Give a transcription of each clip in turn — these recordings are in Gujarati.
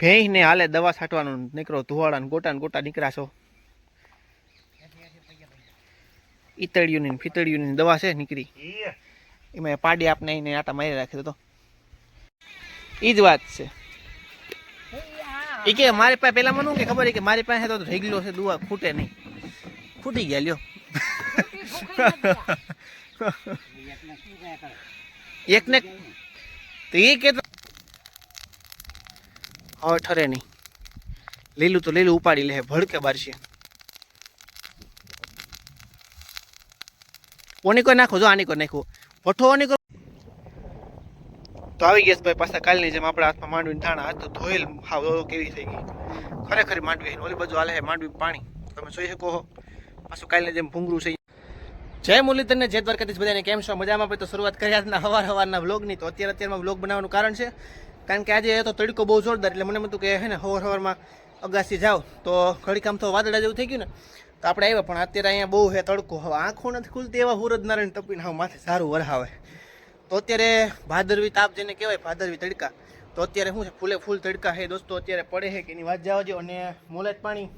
ભેંસને હાલે દવા છાંટવાનું નીકળો ધુવાડા ને ગોટા ને ગોટા નીકળ્યા છો. ઈતળિયુંની ને ફિતળિયુંની ની દવા છે નીકળી. એમાં પાડી આપને એને આટા મારી રાખી તો. એ જ વાત છે. એ કે મારી પાસે પેલા મને કે ખબર કે મારી પાસે તો રેગલો છે દુવા ખૂટે નહીં. ફૂટી ગયા લ્યો. એકને તો એ કે હવે ઠરે નહીં. લીલું તો લીલું ઉપાડી લે, ભડકે બારશે. ઓની કોઈ નાખો, જો આની કોઈ નાખો. ભઠ્ઠો ઓની કોઈ તો આવી ગયા ભાઈ પાછા કાલની જેમ આપણા હાથમાં માંડવીને ધાણા હાથ તો ધોયેલ હાવ કેવી થઈ ગઈ. ખરેખર માંડવી ઓલી બાજુ હાલે માંડવી પાણી. તમે જોઈ શકો પાછું કાલની જેમ ભૂંગરું છે. જય મુરલીધરને જય દ્વારકાધીશ બધાને કેમ છો? મજામાં? ભાઈ તો શરૂઆત કરી આજના હવાર હવારના વ્લોગની તો અત્યારે અત્યારમાં બ્લોગ બનાવવાનું કારણ છે કારણ કે આજે તો તડકો બહુ જોરદાર એટલે મને હતું કે હે ને હવાર હવારમાં અગાસી જાવ તો ઘડીક આમ તો વાદળા જેવું થઈ ગયું ને, તો આપણે આવ્યા, પણ અત્યારે અહીંયા બહુ હે તડકો. હવે આંખો નથી ખુલતી એવા હુરદ નારાયણ તપીને હવે માથે સારું વરહાવે. તો અત્યારે ભાદરવી તાપ જેને કહેવાય, ભાદરવી તડકા. તો અત્યારે શું છે, ફૂલે ફૂલ તડકા હે. દોસ્તો, અત્યારે પડે છે કે એની વાત જવા દો અને મોલેજ પાણી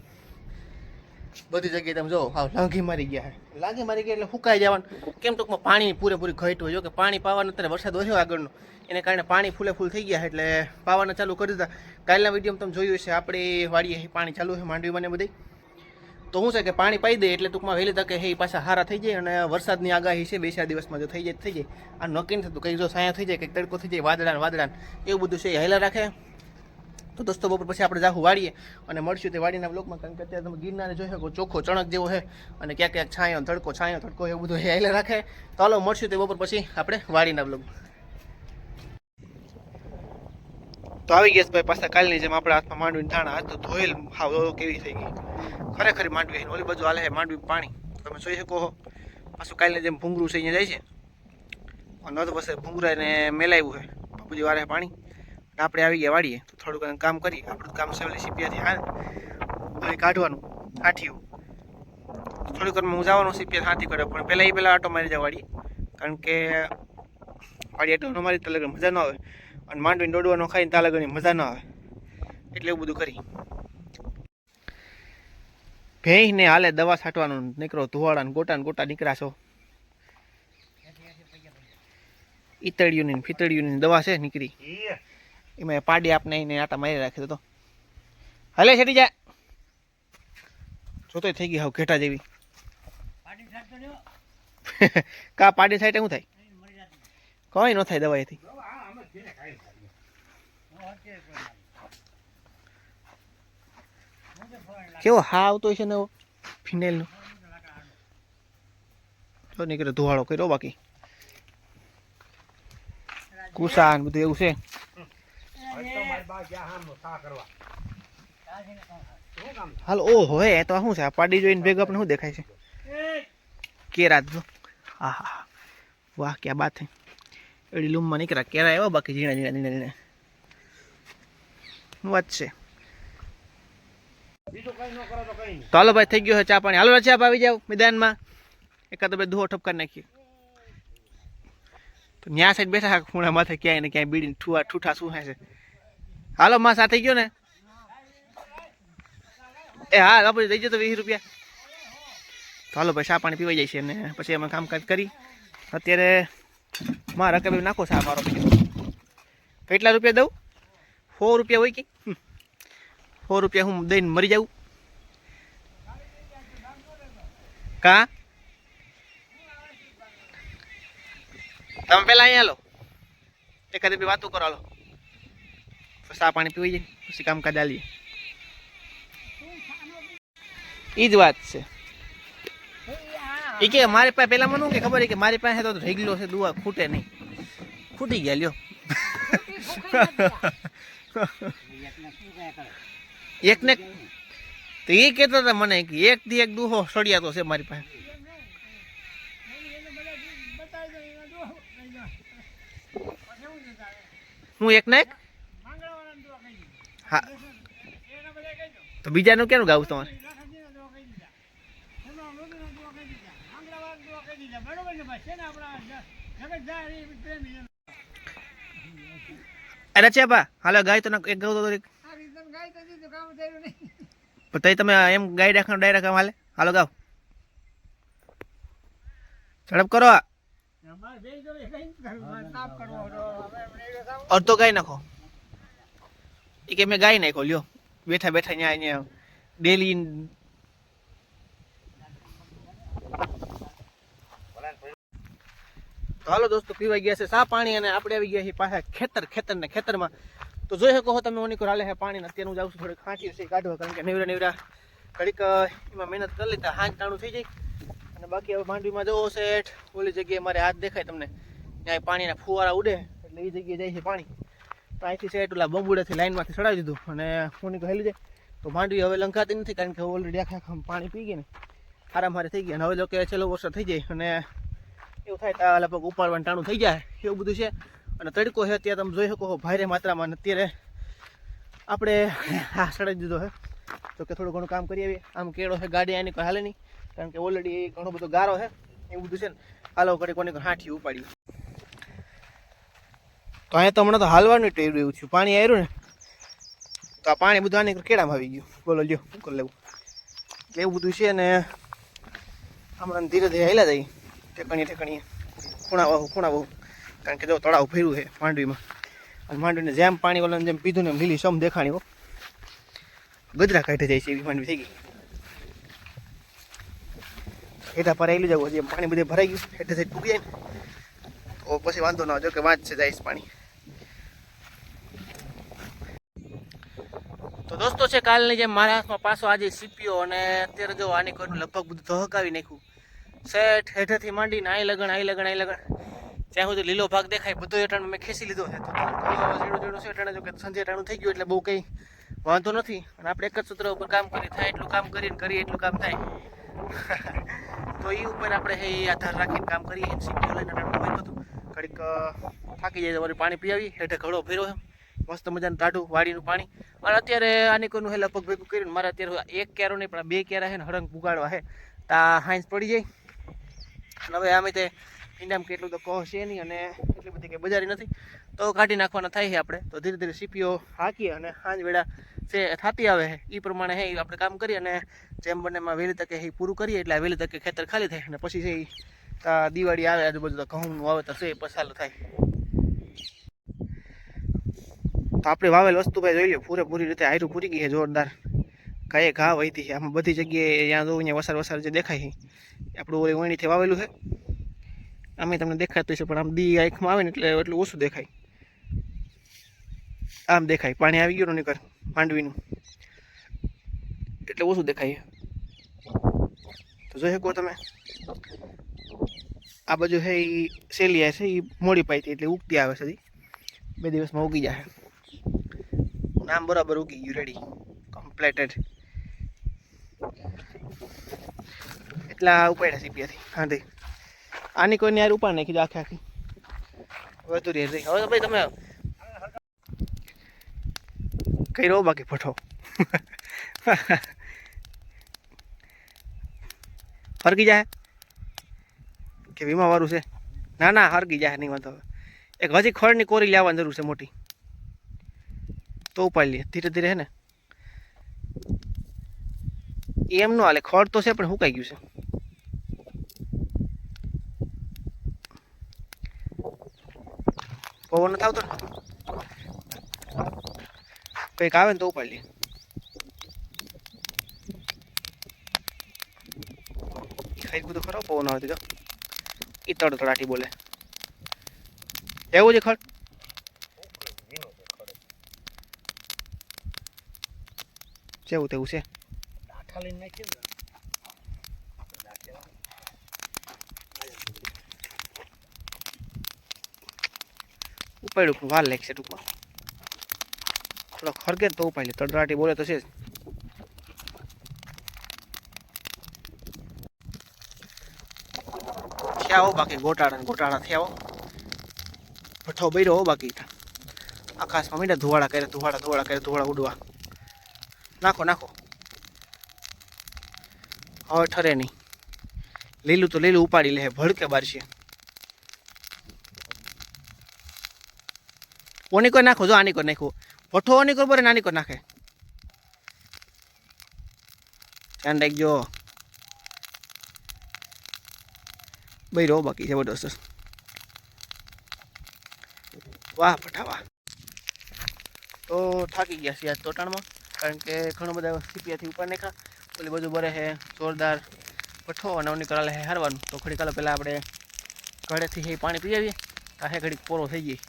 બધી જગ્યાએ તમે જો હાવ લાંઘી મારી ગયા લાંઘી મારી ગયા એટલે ફૂંકાઈ જવાનું. કેમ ટૂંકમાં પાણી પૂરેપૂરી ઘટ હોય, જો કે પાણી પાવાનું અત્યારે વરસાદ વધ્યો આગળનો. એને કારણે પાણી ફૂલે ફૂલ થઈ ગયા એટલે પાવાના ચાલુ કરી દીધા. કાલના વિડીયોમાં તમે જોયું છે આપણી વાડીએ પાણી ચાલુ છે માંડવી ને બધી. તો શું છે કે પાણી પાઈ દે એટલે ટૂંકમાં વહેલી તકે હે પાછા હારા થઈ જાય અને વરસાદની આગાહી છે, બે ચાર દિવસમાં જો થઈ જાય થઈ જાય. આ નક્કી થતું. કંઈક જો સાયા થઈ જાય, કંઈક તડકો થઈ જાય, વાદળાન ને એવું બધું છે હેલા રાખે. તો દોસ્તો, બપોર પછી આપણે જાહું વાળીએ અને મળશું તે વાડીના બ્લોકમાં કારણ કે અત્યારે તમે ગિરનારે જોઈ શકો, ચોખ્ખો ચણક જેવો છે અને ક્યાંક ક્યાંક છાંયો તડકો છાંયો તડકો એવું બધું હેલે રાખે. તો હાલો, મળશું તે બપોર પછી આપણે વાડીના બ્લોક તો આવી ગયા ભાઈ પાછા કાલની જેમ આપણા હાથમાં માંડવીને ધાણા હાથ ધોયેલ હાવ કેવી થઈ ગઈ. ખરેખર માંડવી. ઓલી બાજુ હાલે છે માંડવી પાણી. તમે જોઈ શકો છો, પાછું કાલની જેમ ભૂંગરું છે, અહીંયા જાય છે. ન તો પછી ભૂંગરાને મેલાવ્યું છે, બાપુજી વારે પાણી. આપણે આવી ગયા વાળીએ તો થોડુંક કામ કરી આપણું કામ સેવલી સીપિયાથી હા અને કાઢવાનું હાથીયું થોડીક હું જવાનું સીપિયા હાથી કરે પણ પહેલાં એ પહેલાં આટો મારી જાવ વાળી કારણ કે વાડી આટો મારી તાલગર મજા ન આવે. અને માંડવીને દોડવાનો ખાઈને તાલગરની મજા ન આવે. એટલે એવું બધું કરી. ભેંસને હાલે દવા છાંટવાનું નીકળો ધુવાડા ને ગોટા ને ગોટા નીકળ્યા છો. ઈતળિયુંની ને ફિતળિયુંની ને દવા છે, નીકળી. એમાં પાડી આપને એને આટા મારી રાખી દો હલે છેટી જા. જોતોય થઈ ગઈ હાવ ઘેટા જેવી. કા પાડી સાઈડે શું થાય? કઈ ન થાય દવાઈથી કેવો હા આવતો છે ને ફિનેલનો. તો નીકળે ધુવાળો કર્યો બાકી. કુસા ને બધું એવું છે. હાલ ઓ હોય તો શું છે? આ પાડી જોઈને ભેગો આપણે શું દેખાય છે? કેરા જો. આહા. વાહ ક્યાં બાત થઈ. એડી લૂમમાં નીકળ્યા. કેરા આવ્યા બાકી? ઝીણા ઝીણા ઝીણા ઝીણા. વાત છે? તો હાલો ભાઈ થઈ ગયો છે ચા પાણી. હાલો ચા આવી જાવ મેદાનમાં. એકાદ બે દુહો ઠપકાર નાખીએ. તો ન્યા સાઈડ બેઠા ખૂણા માથે ક્યાંય ને ક્યાંય બીડી ઠુઆ ઠૂઠા શું છે? હાલો માં સાથે ગયો ને. એ હા બાપુ દઈ જતો વીસ રૂપિયા. તો હાલો, ભાઈ, ચા પાણી પીવાઈ જાય છે ને, પછી અમે કામકાજ કરી. અત્યારે માં રકમ નાખો સા મારો કેટલા રૂપિયા દઉં? સો રૂપિયા હોય કે? સો રૂપિયા હું દઈને મરી જાઉં. કા? તમે પેલા અહીંયા લો. એક વાતો કરો, હાલો. ચા પાણી પીવી પછી કામકાજ આલીએ એ જ વાત છે. મારી પાસે પેલા મને કે ખબર કે મારી પાસે તો રેગલો છે, દુઆ ખૂટે નહીં. ખૂટી ગયા, લ્યો. એક ને તો એ કહેતા હતા મને કે એક થી એક દુહો સળિયાતો છે મારી પાસે. હું એક ને એક? હા. તો બીજાનું કેનું ગાવું તમારે? અરે છે બા હાલો ગાય તો એક ગાવ તો પણ તઈ તમે એમ ગાઈ રાખવાનો ડાય રાખવા હાલે. હાલો ગાવ. ઝડપ કરો અડધો ગાય નાખો. એ કે મેં ગાઈ નાખો લ્યો. બેઠા બેઠા ત્યાં અહીંયા ડેલી તો હાલો દોસ્તો, પીવાઈ ગયા છે સા પાણી અને આપણે આવી ગયા છીએ પાછા ખેતર ખેતર ને ખેતરમાં. તો જોઈ શકો છો તમે ઓની હાલે છે પાણી અત્યારે હું જાઉં છું, થોડીક ખાંચી છે, કાઢવા, કારણ કે નેવરા નેવરા ઘડીક એમાં મહેનત કરી લેતા હાંજ ટાણું થઈ જાય અને બાકી હવે માંડવીમાં જવો છે ઓલી જગ્યાએ મારે હાથ દેખાય તમને. ત્યાં પાણીના ફુવારા ઉડે, એટલે એ જગ્યાએ જાય છે પાણી. તો અહીંથી છે, એટલા બબુડેથી લાઈનમાંથી ચડાવી દીધું. અને ફોની હેલી જાય તો માંડવી હવે લંકાતી નથી, કારણ કે ઓલરેડી આખા આખા પાણી પી ગઈ ને. આરામ હારે થઈ ગયા અને હવે જો કે છેલ્લો વર્ષ થઈ જાય અને એવું થાય તો લગભગ ઉપાડવાનું ટાણું થઈ જાય. એવું બધું છે. અને તડકો છે, અત્યારે તમે જોઈ શકો ભારે માત્રામાં. અત્યારે આપણે હા સડાઈ દીધો છે. તો કે થોડું ઘણું કામ કરી આવીએ. આમ કેળો છે, ગાડી આની કોઈ હાલે નહીં, કારણ કે ઓલરેડી ઘણો બધો ગારો છે. એવું બધું છે ને. હાલો કરી કોની હાથી ઉપાડ્યું તો અહીંયા તો હમણાં તો હાલવાનું ટેવ રહ્યું છું પાણી આવ્યું ને, તો આ પાણી બધું આની કેળામાં આવી ગયું. બોલો, લ્યો શું કરી લેવું. એટલે એવું બધું છે ને, હમણાં ધીરે ધીરે હેલા જાય. ઠેકણીએ ઠેકણીએ. ખૂણા વાહુ ખૂણા વાહુ કારણ કે જો તળાવ ફેર્યું છે માંડવીમાં. અને માંડવીને જેમ પાણી વાળાને જેમ પીધું ને લીલી સમ દેખાણી હો. ગજરા કાઢી જાય છે એવી માંડવી થઈ ગઈ. હેઠા પર આવેલું જવું જેમ પાણી બધે ભરાઈ ગયું. હેઠે થઈ ટૂંકી જાય પછી વાંધો ના. જો કે વાંચશે જાય પાણી. તો દોસ્તો છે, કાલની જેમ મારા હાથમાં પાછો આજે સીપીઓ અને અત્યારે જો આની કોઈનું લગભગ બધું ધહકાવી નાખ્યું. સેટ હેઠેથી માંડીને આઈ લગણ આઈ લગણ આઈ લગણ. જ્યાં સુધી લીલો ભાગ દેખાય, બધો એટાણું મેં ખેંચી લીધો છે. તો ઝીણું ઝીણું છે એટાણે જો કે સંજે એટાણું થઈ ગયું એટલે બહુ કંઈ વાંધો નથી. અને આપણે એક જ સૂત્ર ઉપર કામ કરી, થાય એટલું કામ કરીને, કરીએ એટલું કામ થાય. તો એ ઉપર આપણે એ આધાર રાખીને કામ કરીએ સીપીઓ લઈને એટાણું હોય બધું ઘડીક થાકી જાય તો વળી પાણી પીવી હેઠે ઘડો છે. મસ્ત મજાનું ટાઢું વાડીનું પાણી. અને અત્યારે આની કોઈનું હેલા લગભગ ભેગું કર્યું ને, મારે અત્યારે એક કેરો નહીં, પણ બે કેરા છે ને હળંગ પુગાડવા છે. તા હાંસ પડી જાય. અને હવે આમે તે ઈંડામાં કેટલું તો કહો છે નહીં અને એટલી બધી કંઈ બજારી નથી. તો કાઢી નાખવાના થાય છે આપણે. તો ધીરે ધીરે સીપીઓ હાકીએ અને સાંજ વેળા જે થતી આવે છે એ પ્રમાણે હે આપણે કામ કરીએ અને જેમ બને એમાં વહેલી તકે એ પૂરું કરીએ. એટલે વહેલી તકે ખેતર ખાલી થાય અને પછી તા દિવાળી આવે, આજુબાજુ ઘઉંનું વાવેતર છે, એ પસાર થાય. તો આપણે વાવેલ વસ્તુ ભાઈ જોઈ લો પૂરેપૂરી રીતે આયરું પૂરી ગઈ છે, જોરદાર. કાંઈ ઘા વહીતી છે, આમાં બધી જગ્યાએ ત્યાં જો અહીંયા વસાર વસાર જે દેખાય છે આપણું ઓલી વણીથી વાવેલું છે. આમે તમને દેખાતું છે પણ આમ દી આંખમાં આવે ને એટલે એટલું ઓછું દેખાય. આમ દેખાય, પાણી આવી ગયું નીકળ, માંડવીનું. એટલે ઓછું દેખાય તો જોઈ શકો તમે. આ બાજુ છે એ સેલિયા છે એ મોડી પાઈતી એટલે ઉગતી આવે છે. બે દિવસમાં ઉગી જાય નામ બરાબર ઉગી ગયું રેડી કમ્પ્લેટેડ એટલા ઉપાડ્યા સીપીયાથી હા તે. આની કોઈને યાર ઉપાડ નાખી દો આખી આખી. વધુ રહી. હવે ભાઈ તમે કઈ રહો બાકી પઠો ફરકી જાય કે વીમા વાળું છે? ના ના, હરગી જાય નહીં, વાંધો. એક હજી ખડની કોરી લેવાની જરૂર છે મોટી. તો ઉપાડી લઈએ ધીરે ધીરે હે ને. એમ નો હાલે, ખડ તો છે, પણ હુકાઈ ગયું છે. પવન નથી આવતો કંઈક આવે ને તો ઉપાડી લઈએ ખાઈ બધું ખરો, પવન આવતી તો ઈ તડ બોલે. એવું છે ખડ? જેવું તેવું છે. ઉપાડ્યું વાર લાગશે ટૂંકમાં. થોડો ખરગે તો ઉપાડી તડરાટી બોલે તો છે હો, બાકી ગોટાળા ગોટાળા થયા ભઠ્ઠો બૈરો હો બાકી. આકાશમાં મીઠા ધુવાડા કરે ધુવાડા ધુવાડા કરે ધુવાડા ઉડવા. નાખો નાખો. હવે ઠરે નહીં. લીલું તો લીલું ઉપાડી લે, ભડકે બારશે ઓની કોઈ નાખો, જો આની કોઈ નાખો. ભઠ્ઠો ઓની કોઈ બરે નાની કોઈ નાખે. ધ્યાન રાખજો. રહો, બાકી જબરદસ્ત વાહ પઠા વાહ. તો થાકી ગયા છીએ આજ તોટાણમાં કારણ કે ઘણો બધા સીપિયાથી ઉપર નાખ્યા. ઓલી બધું બરે છે જોરદાર પઠો અને ઓની હે હારવાનું. તો ઘડી કાલે પહેલાં આપણે ઘરેથી હે પાણી પી આવીએ હે ઘડીક પોરો થઈ ગઈ.